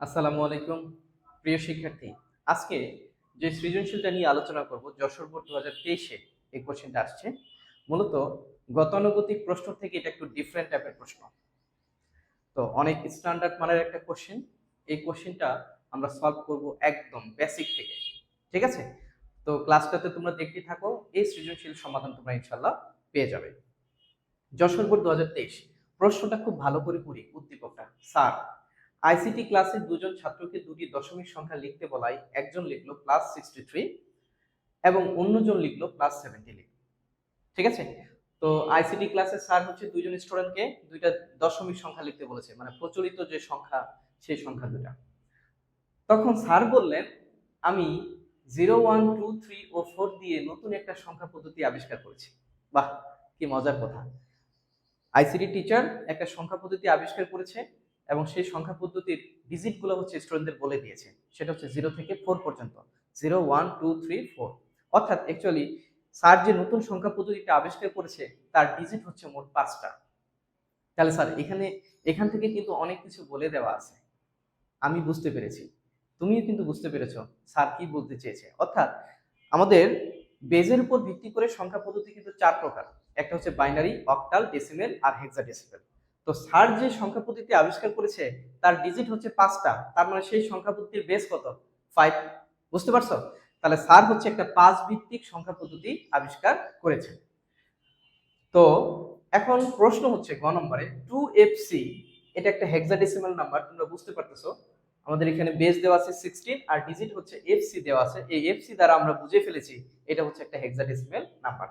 আসসালামু আলাইকুম, প্রিয় শিক্ষার্থী। আজকে যে সৃজনশীলটা নিয়ে আলোচনা করব, যশোর বোর্ড দু হাজার তেইশে এই কোশ্চেনটা আসছে। মূলত গতানুগতিক প্রশ্ন থেকে এটা একটু ডিফারেন্ট টাইপের প্রশ্ন। তো অনেক স্ট্যান্ডার্ড মানের একটা কোশ্চেন এই কোশ্চেনটা আমরা সলভ করব একদম বেসিক থেকে। ঠিক আছে? তো ক্লাসটাতে তোমরা দেখতে থাকো, এই সৃজনশীল সমাধান তোমরা ইনশাল্লাহ পেয়ে যাবে। যশোর বোর্ড দু হাজার তেইশ, প্রশ্নটা খুব ভালো করে করি উদ্দীপকটা। স্যার আইসিটি ক্লাসের দুজন ছাত্রকে দুটি দশমিক সংখ্যা লিখতে বলায় একজন লিখলো প্লাস সিক্সটি থ্রি এবং অন্যজন লিখলো প্লাস সেভেন্টি লিখলো ঠিক আছে? তো আইসিটি ক্লাসের স্যার হচ্ছে দুইজন স্টুডেন্টকে দুইটা দশমিক সংখ্যা লিখতে বলেছে মানে প্রচলিত যে সংখ্যা, সেই সংখ্যা দুটা তখন স্যার বললেন, আমি জিরো ওয়ান টু থ্রি ও ফোর দিয়ে নতুন একটা সংখ্যা পদ্ধতি আবিষ্কার করেছি। বাহ, কি মজার কথা। আইসিটি টিচার একটা সংখ্যা পদ্ধতি আবিষ্কার করেছে এবং সেই সংখ্যা পদ্ধতির ডিজিটগুলো হচ্ছে স্টুডেন্টদের বলে দিয়েছে। সেটা হচ্ছে জিরো থেকে ফোর পর্যন্ত। Zero one two three four অর্থাৎ অ্যাকচুয়ালি স্যার যে নতুন সংখ্যা পদ্ধতিটা আবিষ্কার করেছে, তার ডিজিট হচ্ছে মোট পাঁচটা। তাহলে স্যার, এখানে, এখান থেকে কিন্তু অনেক কিছু বলে দেওয়া আছে। আমি বুঝতে পেরেছি। তুমিও কিন্তু বুঝতে পেরেছ স্যার কি বলতে চেয়েছে। অর্থাৎ আমাদের বেজের উপর ভিত্তি করে সংখ্যা পদ্ধতি কিন্তু চার প্রকার। একটা হচ্ছে বাইনারি অক্টাল ডেসিমেল আর হেক্সাডেসিমেল তো স্যার যে সংখ্যা পদ্ধতি আবিষ্কার করেছে, তার ডিজিট হচ্ছে পাঁচটা, তার মানে সেই সংখ্যা পদ্ধতির বেস কত? ফাইভ বুঝতে পারছ? তাহলে স্যার হচ্ছে একটা পাঁচ ভিত্তিক সংখ্যা পদ্ধতি আবিষ্কার করেছে। তো এখন প্রশ্ন হচ্ছে গ নম্বরে টু এফ সি এটা একটা হেক্সাডেসিমাল নাম্বার তোমরা বুঝতে পারতেছো? আমাদের এখানে বেস দেওয়া আছে সিক্সটিন আর ডিজিট হচ্ছে এফ সি দেওয়া আছে। এই এফ সি দ্বারা আমরা বুঝে ফেলেছি, এটা হচ্ছে একটা হেক্সাডেসিমাল নাম্বার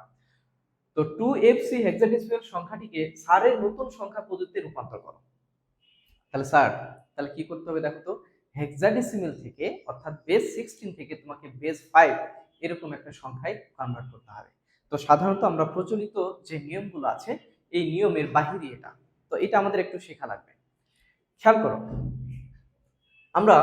তো টু এফ সি হেক্সাডেসিমাল সংখ্যাটিকে স্যারের নতুন সংখ্যা পদ্ধতিতে রূপান্তর করো। তাহলে স্যার, তাহলে কি করতে হবে দেখো তো? হেক্সাডেসিমাল থেকে, অর্থাৎ বেস সিক্সটিন থেকে তোমাকে বেস ফাইভ এরকম একটা সংখ্যায় কনভার্ট করতে হবে। তো সাধারণত আমরা প্রচলিত যে নিয়মগুলো আছে, এই নিয়মের বাহিরে এটা। তো এটা আমাদের একটু শেখা লাগবে। খেয়াল করো, আমরা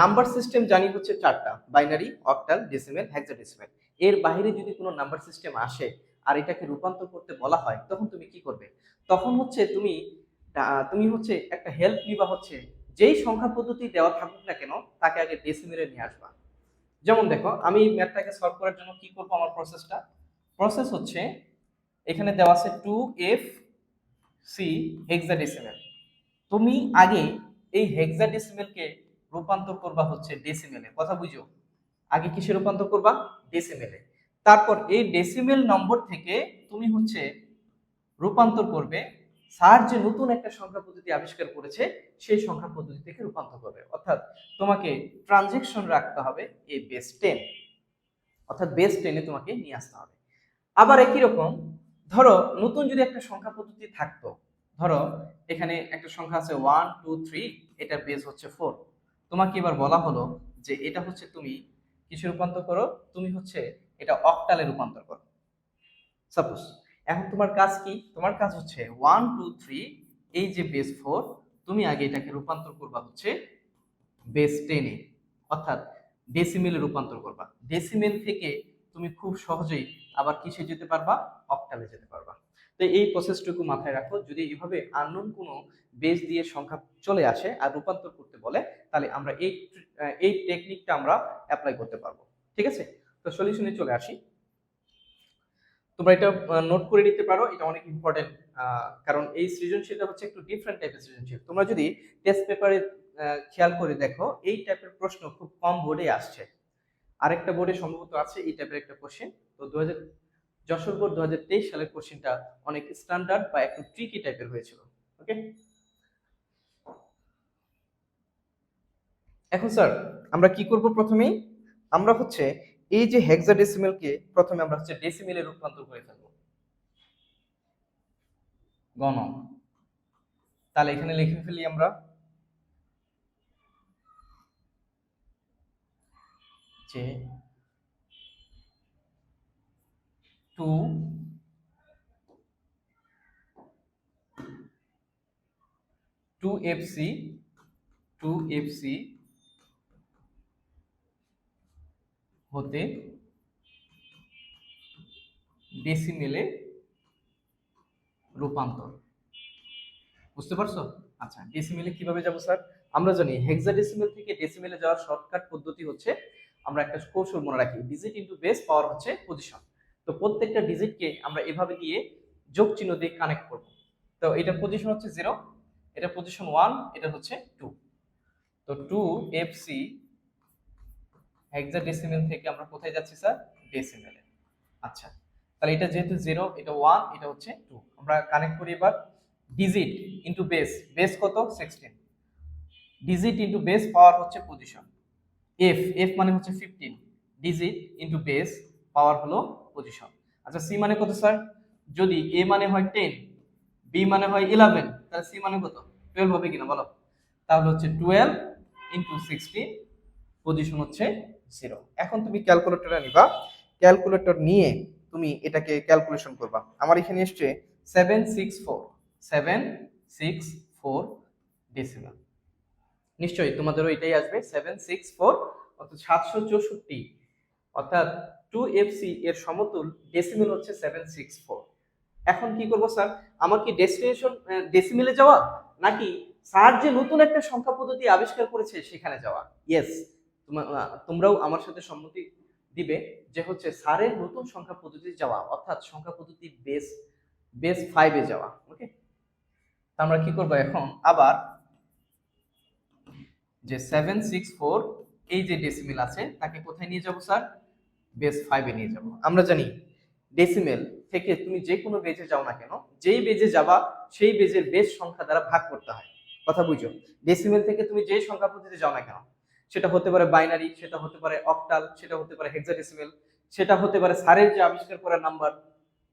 নাম্বার সিস্টেম জানি হচ্ছে চারটা বাইনারি অক্টাল ডেসিমেল হেক্সাডেসিমেল এর বাইরে যদি কোনো নাম্বার সিস্টেম আসে আর এটাকে রূপান্তর করতে বলা হয়, তখন তুমি কি করবে? তখন হচ্ছে তুমি তুমি হচ্ছে একটা হেল্প নিবা হচ্ছে, যেই সংখ্যা পদ্ধতি দেওয়া থাকুক না কেন, তাকে আগে ডেসিমেলে নিয়ে আসবা। যেমন দেখো, আমি ম্যাথটাকে সলভ করার জন্য কি করব আমার প্রসেসটা প্রসেস হচ্ছে, এখানে দেওয়া আছে টু এফ সি হেক্সাডেসিমেল তুমি আগে এই হেক্সাডেসিমেলকে রূপান্তর করবা হচ্ছে ডেসিমেলে কথা বুঝো? আগে কিসে রূপান্তর করবা? ডেসিমেলে তারপর এই ডেসিমেল নম্বর থেকে তুমি হচ্ছে রূপান্তর করবে। স্যার যে নতুন একটা সংখ্যা পদ্ধতি আবিষ্কার করেছে, সেই সংখ্যা পদ্ধতি থেকে রূপান্তর করবে। অর্থাৎ তোমাকে ট্রানজেকশন রাখতে হবে এই বেস টেন অর্থাৎ বেস টেনে তোমাকে নিয়ে আসতে হবে। আবার একই রকম, ধরো নতুন যদি একটা সংখ্যা পদ্ধতি থাকতো, ধরো এখানে একটা সংখ্যা আছে ওয়ান টু থ্রি এটার বেস হচ্ছে ফোর তোমাকে এবার বলা হলো যে এটা হচ্ছে তুমি কিছু রূপান্তর করো? তুমি হচ্ছে এটা অক্টালে রূপান্তর করো। সাপোজ এখন তোমার কাজ কি? তোমার কাজ হচ্ছে ওয়ান টু থ্রি এই যে বেস ফোর তুমি আগে এটাকে রূপান্তর করবা হচ্ছে বেস টেনে অর্থাৎ ডেসিমেলে রূপান্তর করবা। ডেসিমেল থেকে তুমি খুব সহজেই আবার কিসে যেতে পারবা? অক্টালে যেতে পারবা। তো এই প্রসেসটুকু মাথায় রাখো, যদি এভাবে আননোন কোনো বেস দিয়ে সংখ্যা চলে আসে আর রূপান্তর করতে বলে, তাহলে আমরা এই এই টেকনিকটা আমরা অ্যাপ্লাই করতে পারব। ঠিক আছে? তো সলিউশনে চলে আসি। তোমরা এটা নোট করে নিতে পারো, এটা অনেক ইম্পর্টেন্ট কারণ এই সৃজনশীলটা হচ্ছে একটু ডিফারেন্ট টাইপের সৃজনশীল। তোমরা যদি টেস্ট পেপারে খেয়াল করে দেখো, এই টাইপের প্রশ্ন খুব কম বোর্ডে আসছে। আরেকটা বোর্ডে সম্ভবত আছে এই টাইপের একটা কোশ্চেন তো দু হাজার যশোর বোর্ড দু হাজার তেইশ সালের কোশ্চেনটা অনেক স্ট্যান্ডার্ড বা একটু ট্রিকি টাইপের হয়েছিল। ওকে এখন স্যার আমরা কি করব প্রথমেই? আমরা হচ্ছে এই যে হেক্সাডেসিমেলকে প্রথমে আমরা হচ্ছে ডেসিমেলে রূপান্তর করে ফেলব। গণ তাহলে এখানে লিখে ফেলি আমরা। যে two two F C two F C হতে ডেসিমেলে রূপান্তর। বুঝতে পারছ? আচ্ছা ডেসিমেলে কীভাবে যাব স্যার? আমরা জানি হেক্সাডেসিমেল থেকে ডেসিমেলে যাওয়ার শর্টকাট পদ্ধতি হচ্ছে, আমরা একটা কৌশল মনে রাখি ডিজিট ইন্টু বেস পাওয়ার হচ্ছে পজিশন তো প্রত্যেকটা ডিজিটকে আমরা এভাবে দিয়ে যোগ চিহ্ন দিয়ে কানেক্ট করব। তো এটা পজিশন হচ্ছে জিরো এটা পজিশন ওয়ান এটা হচ্ছে টু তো টু এফ সি হেক্সাডেসিমেল থেকে আমরা কোথায় যাচ্ছি স্যার ডেসিমেলে আচ্ছা তাহলে এটা যেহেতু জিরো এটা ওয়ান এটা হচ্ছে টু আমরা কানেক্ট করি এবার ডিজিট ইন্টু বেস বেস কত? Sixteen digit into base power হচ্ছে পজিশন এফ এফ মানে হচ্ছে fifteen digit into base power হলো পজিশন আচ্ছা সি মানে কত স্যার যদি এ মানে হয় টেন বি মানে হয় ইলেভেন তাহলে সি মানে কত? টুয়েলভ হবে কিনা, বলো? তাহলে হচ্ছে টুয়েলভ ইন্টু সিক্সটিন পজিশন হচ্ছে জিরো এখন তুমি ক্যালকুলেটরটা নিবা। ক্যালকুলেটর নিয়ে তুমি এটাকে ক্যালকুলেশন করবা। আমার এখানে এসছে seven six four seven six four decimal নিশ্চয়ই তোমাদেরও এটাই আসবে সেভেন সিক্স ফোর অর্থাৎ সাতশো চৌষট্টি। অর্থাৎ টু এফ সি এর সমতুল ডেসিমেল হচ্ছে সেভেন সিক্স ফোর এখন কি করব স্যার আমার কি ডেস্টিনেশন ডেসিমেলে যাওয়া? নাকি স্যার যে নতুন একটা সংখ্যা পদ্ধতি আবিষ্কার করেছে সেখানে যাওয়া? ইয়েস তোমরাও আমার সাথে সম্মতি দিবে যে হচ্ছে স্যারের নতুন সংখ্যা পদ্ধতি যাওয়া, অর্থাৎ সংখ্যা পদ্ধতি বেস বেস ফাইভে যাওয়া ওকে আমরা কি করব এখন? আবার যে সেভেন সিক্স ফোর এই যে ডেসিমেল আছে, তাকে কোথায় নিয়ে যাব স্যার? বেস ফাইভে নিয়ে যাব। আমরা জানি ডেসিমেল থেকে তুমি যে কোনো বেজে যাও না কেন, যেই বেজে যাবা, সেই বেজের বেস সংখ্যা দ্বারা ভাগ করতে হয়। কথা বুঝো? ডেসিমেল থেকে তুমি যেই সংখ্যা পদ্ধতিতে যাও না কেন সেটা হতে পারে বাইনারি সেটা হতে পারে অক্টাল সেটা হতে পারে হেক্সাডেসিমেল সেটা হতে পারে সারের যে আবিষ্কার করার নাম্বার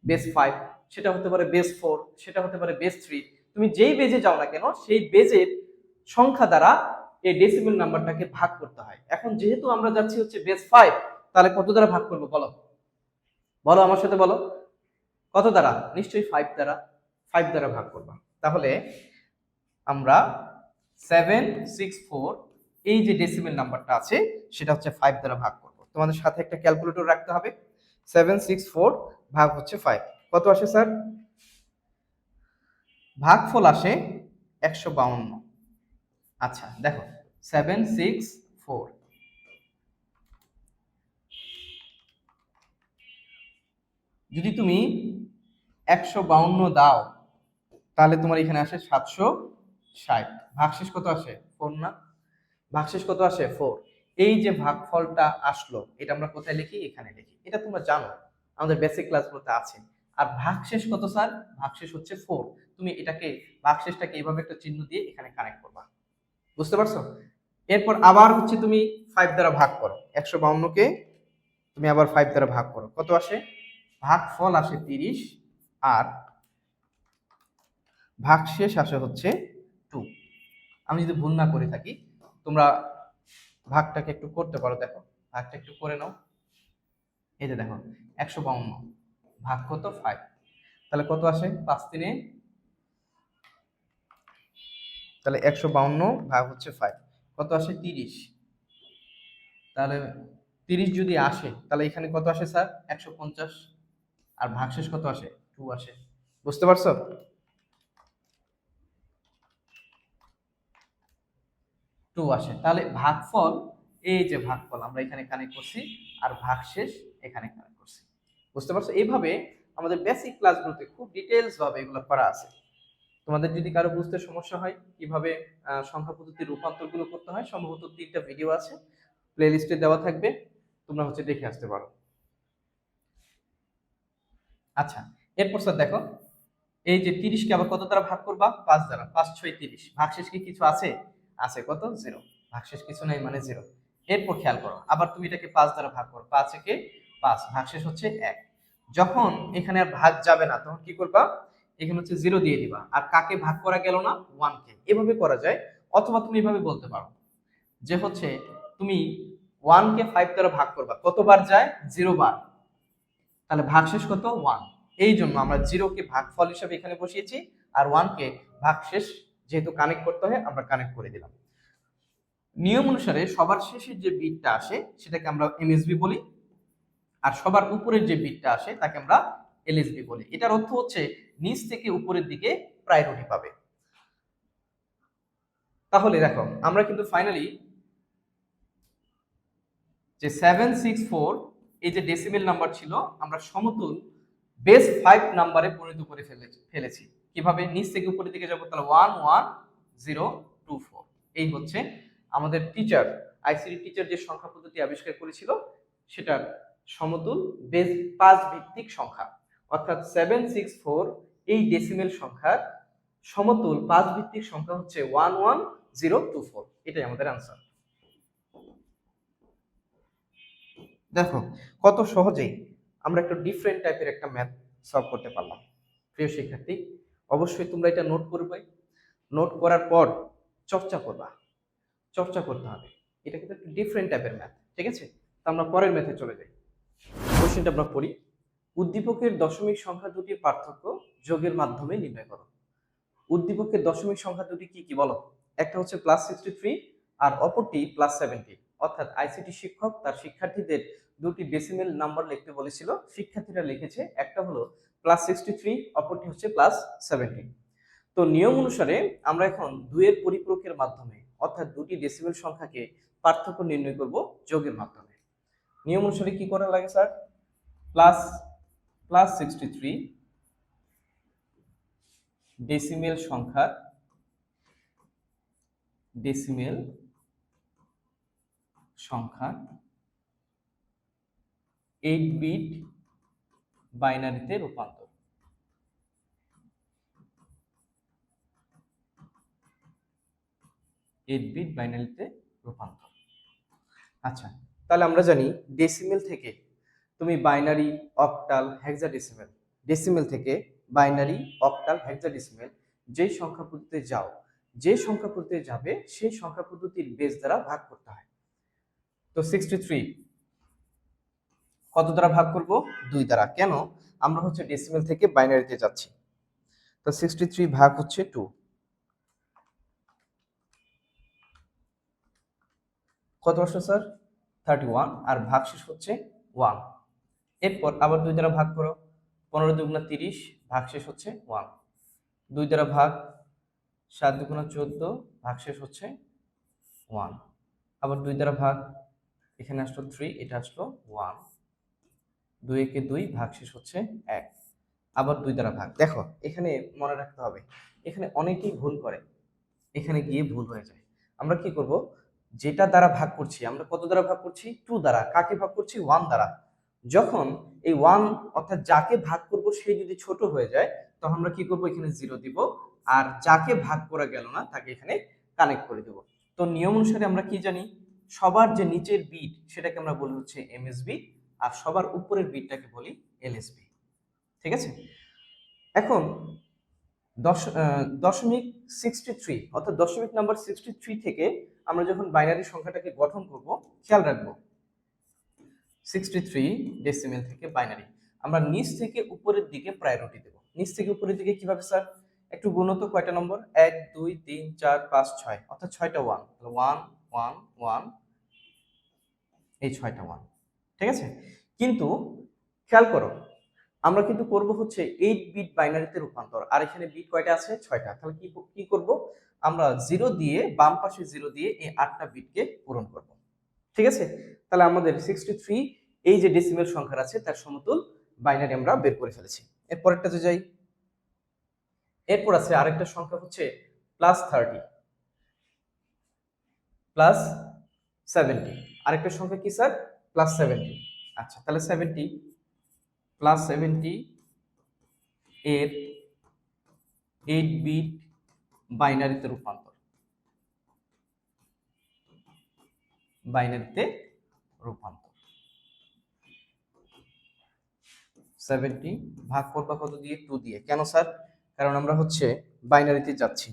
বেস ফাইভ সেটা হতে পারে বেস ফোর সেটা হতে পারে বেস থ্রি তুমি যেই বেজে যাও না কেন, সেই বেজের সংখ্যা দ্বারা এই ডেসিমেল নাম্বারটাকে ভাগ করতে হয়। এখন যেহেতু আমরা যাচ্ছি হচ্ছে বেস ফাইভ তাহলে কত দ্বারা ভাগ করব বলো? বলো আমার সাথে বলো। কত দ্বারা? নিশ্চয়ই ফাইভ দ্বারা। ফাইভ দ্বারা ভাগ করবা। তাহলে আমরা সেভেন সিক্স ফোর এই যে ডেসিমেল নাম্বারটা আছে, সেটা হচ্ছে ফাইভ দ্বারা ভাগ করব। তোমাদের সাথে একটা ক্যালকুলেটর রাখতে হবে। সেভেন সিক্স ফোর ভাগ হচ্ছে ফাইভ কত আসে স্যার ভাগফল আসে একশো বাউন্ন। আচ্ছা দেখো সেভেন সিক্স ফোর যদি তুমি একশো বাউন্ন দাও, তাহলে তোমার এখানে আসে সাতশো ষাট। ভাগশেষ কত আসে? ফোর না? ভাগশেষ কত আসে? ফোর এই যে ভাগফলটা আসলো, এটা আমরা কোথায় লিখি? এখানে লিখি। এটা তোমরা জানো, আমাদের বেসিক ক্লাসগুলোতে আছে। আর ভাগশেষ কত স্যার? ভাগশেষ হচ্ছে ফোর তুমি এটাকে, ভাগশেষটাকে এইভাবে একটা চিহ্ন দিয়ে এখানে কানেক্ট করবা। বুঝতে পারছ? এরপর আবার হচ্ছে তুমি ফাইভ দ্বারা ভাগ করো। একশো বাউন্নকে তুমি আবার ফাইভ দ্বারা ভাগ করো। কত আসে? ভাগফল আসে তিরিশ, আর ভাগশেষ আসে হচ্ছে টু আমি যদি ভুল না করে থাকি তোমরা ভাগটাকে একটু করতে পারো, দেখো। ভাগটা একটু করে নাও। এই যে দেখো, একশো বাউন্ন। ভাগ কত? ফাইভ তাহলে কত আসে? পাঁচ তিনে। তাহলে একশো বাউন্ন ভাগ হচ্ছে ফাইভ কত আসে? তিরিশ। তাহলে তিরিশ যদি আসে, তাহলে এখানে কত আসে স্যার? একশো পঞ্চাশ। আর ভাগশেষ কত আসে? টু আসে। বুঝতে পারছ? টু আসে। তাহলে ভাগফল, এই যে ভাগফল, আমরা এখানে কানেক্ট করছি, আর ভাগশেষ এখানে কানেক্ট করছি। বুঝতে পারছ? এইভাবে আমাদের বেসিক ক্লাসগুলোতে খুব ডিটেলস ভাবে এগুলো করা আছে। তোমাদের যদি কারও বুঝতে সমস্যা হয়, কীভাবে সংখ্যা পদ্ধতির রূপান্তরগুলো করতে হয়, সম্ভবত তিনটা ভিডিও আছে। প্লে লিস্টে দেওয়া থাকবে। তোমরা হচ্ছে দেখে আসতে পারো। আচ্ছা এরপর স্যার দেখো, এই যে তিরিশকে আবার কত দ্বারা ভাগ করবা? পাঁচ দ্বারা, পাঁচ, ছয়, তিরিশ। ভাগশেষ কি কিছু আছে? আছে কত? জিরো ভাগশেষ কিছু নাই মানে জিরো এরপর খেয়াল করো, আবার তুমি এটাকে পাঁচ দ্বারা ভাগ করো। পাঁচ একে পাঁচ, ভাগশেষ হচ্ছে এক। যখন এখানে আর ভাগ যাবে না, তখন কি করবা? এখানে হচ্ছে জিরো দিয়ে দিবা। আর কাকে ভাগ করা গেল না? ওয়ান কে। এভাবে করা যায়। অথবা তুমি এভাবে বলতে পারো যে হচ্ছে তুমি ওয়ান কে ফাইভ দ্বারা ভাগ করবা। কতবার যায়? জিরো বার। তাহলে ভাগশেষ কত? ওয়ান এই জন্য আমরা জিরোকে ভাগফল হিসাবে এখানে বসিয়েছি, আর ওয়ানকে ভাগশেষ যেহেতু কানেক্ট করতে হয়, আমরা কানেক্ট করে দিলাম। নিয়ম অনুসারে সবার শেষের যে বিটটা আসে, সেটাকে আমরা এমএসবি বলি। আর সবার উপরের যে বিটটা আসে, তাকে আমরা এলএসবি বলি। এটার অর্থ হচ্ছে, নিচ থেকে উপরের দিকে প্রায়োরিটি পাবে। তাহলে দেখো, আমরা কিন্তু ফাইনালি যে সেভেন সিক্স ফোর এই যে ডেসিমেল নাম্বার ছিল, আমরা সমতুল বেস ফাইভ নাম্বারে পরিণত করে ফেলেছি। কীভাবে নিচ থেকে উপরের দিকে যাব? তাহলে one one zero two four এই হচ্ছে আমাদের টিচার আইসিডি টিচার যে সংখ্যা পদ্ধতি আবিষ্কার করেছিল সেটার সমতুল বেস পাঁচ ভিত্তিক সংখ্যা। অর্থাৎ সেভেন সিক্স ফোর এই ডেসিমেল সংখ্যার সমতুল পাঁচ ভিত্তিক সংখ্যা হচ্ছে one one zero two four এটাই আমাদের আনসার দেখো, কত সহজেই আমরা একটা ডিফারেন্ট টাইপের একটা ম্যাথ সলভ করতে পারলাম। প্রিয় শিক্ষার্থী অবশ্যই তোমরা এটা নোট করবে। নোট করার পর চর্চা করবা। চর্চা করতে হবে। এটা কিন্তু ডিফারেন্ট টাইপের ম্যাথ ঠিক আছে? তো আমরা পরের ম্যাথে চলে যাই। কোশ্চেনটা আমরা পড়ি। উদ্দীপকের দশমিক সংখ্যা দুটির পার্থক্য যোগের মাধ্যমে নির্ণয় করো। উদ্দীপকের দশমিক সংখ্যা দুটি কি কি বলো? একটা হচ্ছে প্লাস সিক্সটি থ্রি আর অপরটি প্লাস সেভেন্টি অর্থাৎ আইসিটি শিক্ষক তার শিক্ষার্থীদের দুটি ডেসিমেল নাম্বার লিখতে বলেছিল। শিক্ষার্থীরা লিখেছে, একটা হলো প্লাস সিক্সটি থ্রি অপরটি হচ্ছে প্লাস সেভেন্টি তো নিয়ম অনুসারে আমরা এখন দুইয়ের পরিপূরকের মাধ্যমে, অর্থাৎ দুটি ডেসিমেল সংখ্যাকে পার্থক্য নির্ণয় করব যোগের মাধ্যমে। নিয়ম অনুসারে কি করা লাগে sir? Plus plus sixty three decimal সংখ্যার ডেসিমেল সংখ্যা এইট বিট বাইনারিতে রূপান্তর। এইট বিট বাইনারিতে রূপান্তর। আচ্ছা তাহলে আমরা জানি ডেসিমেল থেকে তুমি বাইনারি অক্টাল হেক্সাডেসিমেল ডেসিমেল থেকে বাইনারি অক্টাল হেক্সাডেসিমেল যেই সংখ্যা পদ্ধতিতে যাও যে সংখ্যা পদ্ধতিতে যাবে সেই সংখ্যা পদ্ধতির বেস দ্বারা ভাগ করতে হয়। তো সিক্সটি থ্রি কত দ্বারা ভাগ করব? দুই দ্বারা। কেন? আমরা হচ্ছে ডেসিমেল থেকে বাইনারিতে যাচ্ছি। তো সিক্সটি থ্রি ভাগ হচ্ছে টু কত আসলো স্যার থার্টি ওয়ান আর ভাগ শেষ হচ্ছে ওয়ান এরপর আবার দুই দ্বারা ভাগ করো। পনেরো দুগুণা তিরিশ, ভাগ শেষ হচ্ছে ওয়ান দুই দ্বারা ভাগ, সাত দুগুণা চোদ্দ, ভাগ শেষ হচ্ছে ওয়ান আবার দুই দ্বারা ভাগ, এখানে আসলো থ্রি এটা আসলো ওয়ান দুই ভাগ শেষ হচ্ছে এক। আবার দুই দ্বারা ভাগ। দেখো, এখানে মনে রাখতে হবে, এখানে অনেকেই ভুল করে, এখানে গিয়ে ভুল হয়ে যায়। আমরা কি করব? যেটা দ্বারা ভাগ করছি, আমরা কত দ্বারা ভাগ করছি? টু দ্বারা। কাকে ভাগ করছি? ওয়ান দ্বারা। যখন এই ওয়ান অর্থাৎ যাকে ভাগ করব সে যদি ছোট হয়ে যায়, তখন আমরা কি করব? এখানে জিরো দিব। আর যাকে ভাগ করা গেল না, তাকে এখানে কানেক্ট করে দেব। তো নিয়ম অনুসারে আমরা কি জানি? সবার যে নিচের বিট, সেটাকে আমরা বলি হচ্ছে এমএসবি। আর সবার উপরের বিটটাকে বলি এলএসবি। ঠিক আছে? এখন দশ দশমিক সিক্সটি থ্রি অর্থাৎ দশমিক নাম্বার সিক্সটি থ্রি থেকে আমরা যখন বাইনারি সংখ্যাটাকে গঠন করব, খেয়াল রাখব। সিক্সটি থ্রি ডেসিমেল থেকে বাইনারি আমরা নিচ থেকে উপরের দিকে প্রায়োরিটি দেব। নিচ থেকে উপরের দিকে কীভাবে স্যার একটু গুণত কয়টা নম্বর? এক, দুই, তিন, চার, পাঁচ, ছয়। অর্থাৎ ছয়টা ওয়ান ওয়ান ওয়ান ওয়ান এই ছয়টা ওয়ান ঠিক আছে? কিন্তু খেয়াল করো, আমরা কিন্তু করব হচ্ছে এইট বিট বাইনারিতে রূপান্তর। আর এখানে বিট কয়টা আছে? ছয়টা। তাহলে কি কি করব? আমরা জিরো দিয়ে, বাম পাশে জিরো দিয়ে এই আটটা বিটকে পূরণ করব। ঠিক আছে? তাহলে আমাদের সিক্সটি থ্রি এই যে ডেসিমেল সংখ্যা আছে, তার সমতুল বাইনারি আমরা বের করে ফেলেছি। এরপরেরটাতে যাই, এরপর আছে আরেকটা সংখ্যা হচ্ছে প্লাস থার্টি প্লাস সেভেন্টি আরেকটা সংখ্যা কি, স্যার? প্লাস সেভেন্টি আচ্ছা তাহলে সেভেন্টি প্লাস সেভেন্টি এর এইট বিট বাইনারিতে রূপান্তর। বাইনারিতে রূপান্তর। সেভেন্টি ভাগ করবা কত দিয়ে? টু দিয়ে। কেন স্যার? কারণ আমরা হচ্ছে বাইনারিতে যাচ্ছি।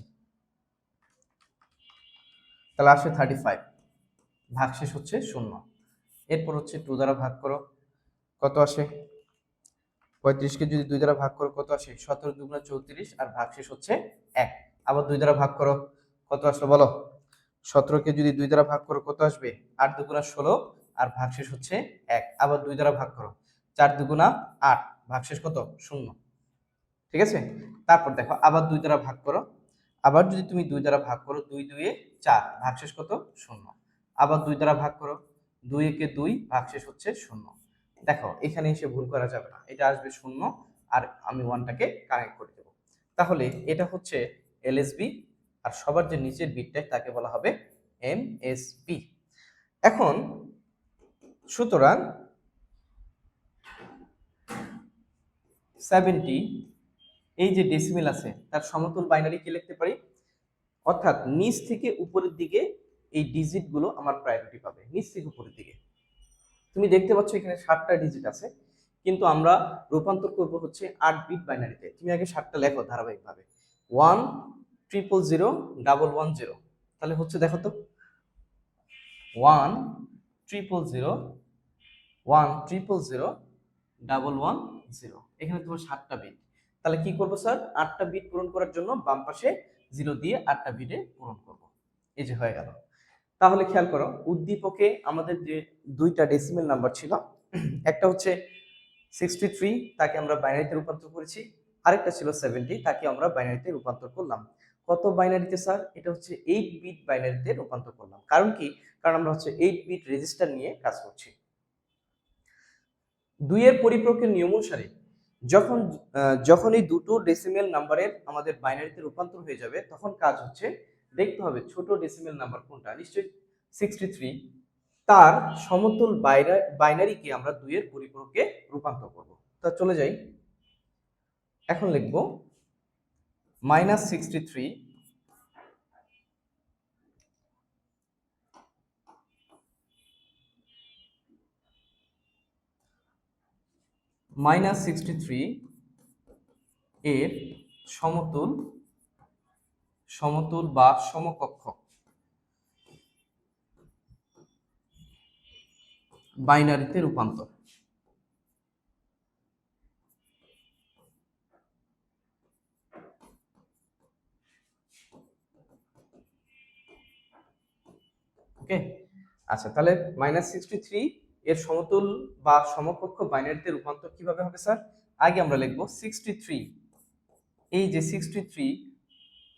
তাহলে আসে থার্টি ফাইভ ভাগ শেষ হচ্ছে শূন্য। এরপর হচ্ছে টু দ্বারা ভাগ করো, কত আসে? পঁয়ত্রিশকে যদি দুই দ্বারা ভাগ করো, কত আসে? সতেরো দুগুণা চৌত্রিশ আর ভাগ শেষ হচ্ছে এক। আবার দুই দ্বারা ভাগ করো, কত আসলো বলো? সতেরোকে যদি দুই দ্বারা ভাগ করো, কত আসবে? আট দুগুণা ষোলো আর ভাগ শেষ হচ্ছে এক। আবার দুই দ্বারা ভাগ করো, চার দুগুণা আট। ভাগ শেষ কত? শূন্য। ঠিক আছে? তারপর দেখো, আবার দুই দ্বারা ভাগ করো। আবার যদি তুমি দুই দ্বারা ভাগ করো, দুই দুয়ে চার। ভাগশেষ কত? শূন্য। আবার দুই দ্বারা ভাগ করো দুই একে দুই ভাগশেষ হচ্ছে শূন্য। দেখো, এখানে এসে ভুল করা যাবে না। এটা আসবে শূন্য আর আমি ওয়ানটাকে কানেক্ট করে দেবো। তাহলে এটা হচ্ছে এলএসবি আর সবার যে নিচের বিটটা তাকে বলা হবে এম এস বি এখন সুতরাং সেভেন্টি এই যে ডেসিমেল আছে, তার সমতুল বাইনারি কি লিখতে পারি? অর্থাৎ নিচ থেকে উপরের দিকে এই ডিজিটগুলো আমার প্রায়োরিটি পাবে, নিচ থেকে উপরের দিকে। তুমি দেখতে পাচ্ছ এখানে সাতটা ডিজিট আছে, কিন্তু আমরা রূপান্তর করব হচ্ছে আট বিট বাইনারিতে তুমি আগে সাতটা লেখো ধারাবাহিকভাবে। One triple zero double one zero তাহলে হচ্ছে দেখো তো one triple zero one triple zero double one zero এখানে তোমার সাতটা বিট তাহলে কি করব স্যার আটটা বিট পূরণ করার জন্য বাম পাশে জিরো দিয়ে আটটা বিটে পূরণ করব। এই যে হয়ে গেল। তাহলে খেয়াল করো, উদ্দীপকে আমাদের যে দুইটা ডেসিমেল নাম্বার ছিল, একটা হচ্ছে সিক্সটি থ্রি তাকে আমরা বাইনারিতে রূপান্তর করেছি, আরেকটা ছিল সেভেন্টি তাকে আমরা বাইনারিতে রূপান্তর করলাম। কত বাইনারিতে স্যার এটা হচ্ছে এইট বিট বাইনারিতে রূপান্তর করলাম। কারণ কি? কারণ আমরা হচ্ছে এইট বিট রেজিস্টার নিয়ে কাজ করছি। দুইয়ের পরিপ্রকের নিয়ম অনুসারে যখন যখন এই দুটো ডেসিমেল নাম্বারের আমাদের বাইনারিতে রূপান্তর হয়ে যাবে, তখন কাজ হচ্ছে দেখতে হবে ছোট ডেসিমেল নাম্বার কোনটা? নিশ্চয়ই সিক্সটি থ্রি তার সমতুল বাইনারিকে আমরা দুইয়ের পরিপূরকে রূপান্তর করব। তা চলে যাই। এখন লিখব minus sixty three minus sixty three এর সমতুল সমতুল বা সমকক্ষ। বাইনারিতে রূপান্তর। ওকে? আচ্ছা তাহলে মাইনাস সিক্সটি থ্রি এর সমতুল বা সমকক্ষ বাইনারিতে রূপান্তর কীভাবে হবে, স্যার? আগে আমরা লিখব সিক্সটি থ্রি এই যে সিক্সটি থ্রি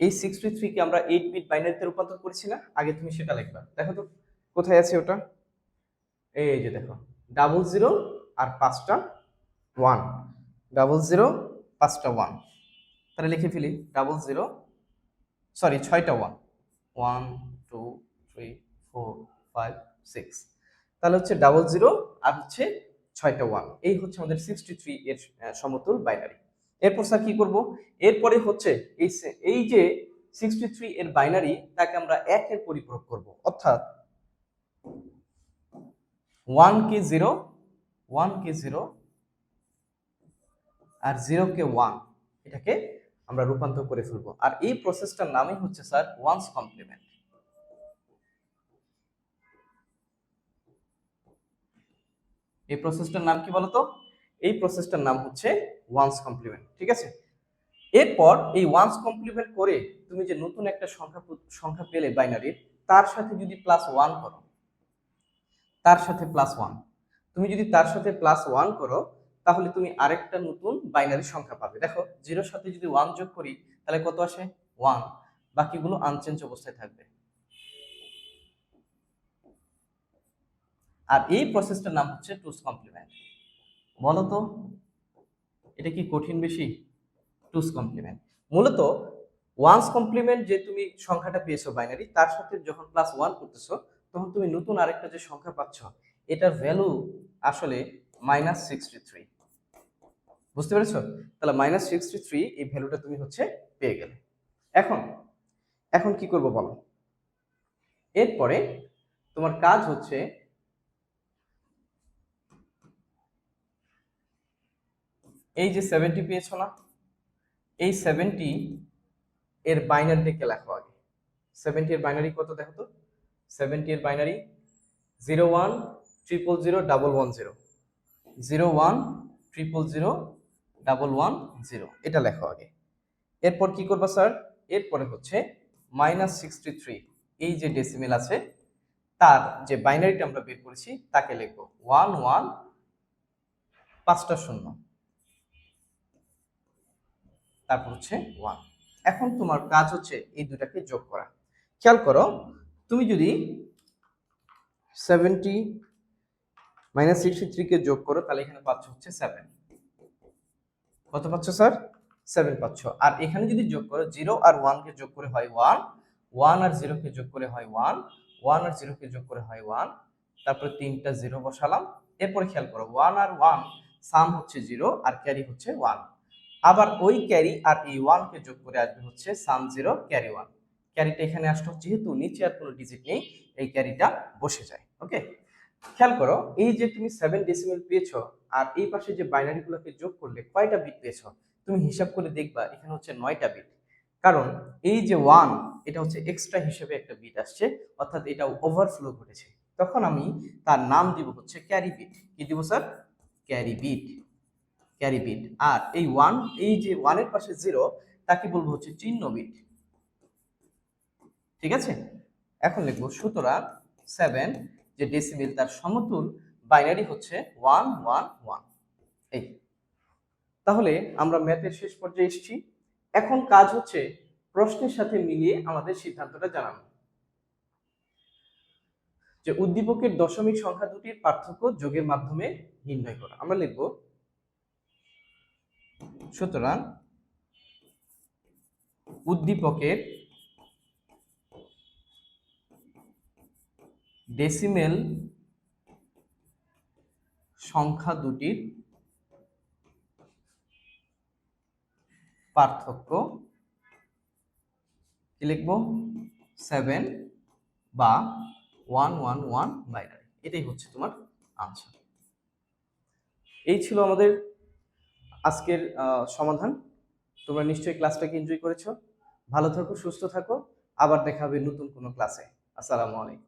এই সিক্সটি থ্রিকে আমরা এইট বিট বাইনারিতে রূপান্তর করেছি না? আগে তুমি সেটা লিখবা। দেখো তো, কোথায় আছে ওটা? এই যে দেখো ডাবল জিরো আর পাঁচটা ওয়ান ডাবল জিরো পাঁচটা ওয়ান তাহলে লিখে ফেলি ডাবল জিরো সরি ছয়টা one one two three four five six তাহলে হচ্ছে ডাবল জিরো আর হচ্ছে ছয়টা ওয়ান এই হচ্ছে আমাদের সিক্সটি থ্রি এর সমতুল বাইনারি এরপর স্যার কি করব? এরপরে হচ্ছে এই এই যে সিক্সটি থ্রি এর বাইনারি তাকে আমরা একের পরিপূরক করব। অর্থাৎ ওয়ান কে জিরো ওয়ান কে জিরো আর জিরো কে ওয়ান এটাকে আমরা রূপান্তর করে ফেলব। আর এই প্রসেসটার নামই হচ্ছে স্যার ওয়ান্স কমপ্লিমেন্ট এই প্রসেসটার নাম কি বলতো? এই প্রসেসটার নাম হচ্ছে ওয়ান্স কমপ্লিমেন্ট ঠিক আছে? এরপর এই ওয়ান্স কমপ্লিমেন্ট করে তুমি যে নতুন একটা সংখ্যা সংখ্যা পেলে বাইনারির তার সাথে যদি প্লাস ওয়ান করো, তার সাথে প্লাস ওয়ান তুমি যদি তার সাথে প্লাস ওয়ান করো, তাহলে তুমি আরেকটা নতুন বাইনারি সংখ্যা পাবে। দেখো জিরোর সাথে যদি ওয়ান যোগ করি, তাহলে কত আসে? ওয়ান বাকিগুলো আনচেঞ্জ অবস্থায় থাকবে। আর এই প্রসেসটার নাম হচ্ছে টুস কমপ্লিমেন্ট বলো তো এটা কি কঠিন বেশি? টুস কমপ্লিমেন্ট মূলত ওয়ান্স কমপ্লিমেন্ট যে তুমি সংখ্যাটা পেয়েছ বাইনারি তার সাথে যখন প্লাস ওয়ান করতেছো, তখন তুমি নতুন আরেকটা যে সংখ্যা পাচ্ছ, এটার ভ্যালু আসলে মাইনাস সিক্সটি থ্রি বুঝতে পেরেছ? তাহলে মাইনাস সিক্সটি থ্রি এই ভ্যালুটা তুমি হচ্ছে পেয়ে গেলে। এখন এখন কি করব বলো? এরপরে তোমার কাজ হচ্ছে এই যে সেভেন্টি পেয়েছ না? এই সেভেন্টি এর বাইনারি বাইনারিটাকে লেখো আগে। সেভেন্টি এর বাইনারি কত দেখো তো? সেভেন্টি এর binary zero one triple zero double one zero zero one triple zero double one zero এটা লেখো আগে। এরপর কি করবা স্যার এরপরে হচ্ছে মাইনাস সিক্সটি থ্রি এই যে ডেসিমেল আছে, তার যে বাইনারিটা আমরা বের করেছি, তাকে লিখব ওয়ান ওয়ান পাঁচটা শূন্য। তারপর হচ্ছে ওয়ান এখন তোমার কাজ হচ্ছে এই দুটাকে যোগ করা। খেয়াল করো, তুমি যদি সেভেন্টি মাইনাস সিক্সটি থ্রিকে যোগ করো, তাহলে এখানে পাচ্ছ হচ্ছে সেভেন কত পাচ্ছ স্যার সেভেন পাচ্ছ। আর এখানে যদি যোগ করো জিরো আর ওয়ানকে যোগ করে হয় ওয়ান ওয়ান আর জিরোকে যোগ করে হয় ওয়ান ওয়ান আর জিরোকে যোগ করে হয় ওয়ান তারপরে তিনটা জিরো বসালাম। এরপরে খেয়াল করো ওয়ান আর ওয়ান সাম হচ্ছে জিরো আর ক্যারি হচ্ছে ওয়ান আবার ওই ক্যারি আর এই ওয়ানকে যোগ করে আসবে হচ্ছে সাম জিরো ক্যারি ওয়ান ক্যারিটা এখানে আসলো, যেহেতু নিচে আর কোনো ডিজিট নেই, এই ক্যারিটা বসে যায় ওকে খেয়াল করো, এই যে তুমি সেভেন ডেসিমেল পেয়েছ আর এই পাশে যে বাইনারি গুলোকে যোগ করলে কয়টা বিট পেয়েছ? তুমি হিসাব করে দেখবা, এখানে হচ্ছে নয়টা বিট কারণ এই যে ওয়ান এটা হচ্ছে এক্সট্রা হিসেবে একটা বিট আসছে, অর্থাৎ এটা ওভারফ্লো ঘটেছে। তখন আমি তার নাম দিব হচ্ছে ক্যারি বিট কি দিব sir carry bit carry bit আর এই ওয়ান, এই যে ওয়ানের পাশে জিরো, তাকে বলব হচ্ছে চিহ্ন বিট ঠিক আছে? এখন লিখব, সুতরাং সেভেন, যে ডেসিমেল তার সমতুল বাইনারি হচ্ছে ওয়ান ওয়ান ওয়ান। এই। তাহলে আমরা ম্যাথের শেষ পর্যায়ে এসেছি। এখন কাজ হচ্ছে প্রশ্নের সাথে মিলিয়ে আমাদের সিদ্ধান্তটা জানানো। যে উদ্দীপকের দশমিক সংখ্যা দুটির পার্থক্য যোগের মাধ্যমে নির্ণয় করা। আমরা লিখব সুতরাং উদ্দীপকের ডেসিমেল সংখ্যা দুটির পার্থক্য কি লিখব? সেভেন বা ওয়ান ওয়ান ওয়ান বাইনারি এটাই হচ্ছে তোমার আনসার এই ছিল আমাদের আজকের সমাধান। তোমরা নিশ্চয়ই ক্লাসটাকে এনজয় করেছ। ভালো থাকো, সুস্থ থাকো। আবার দেখা হবে নতুন কোনো ক্লাসে। আসসালামু আলাইকুম।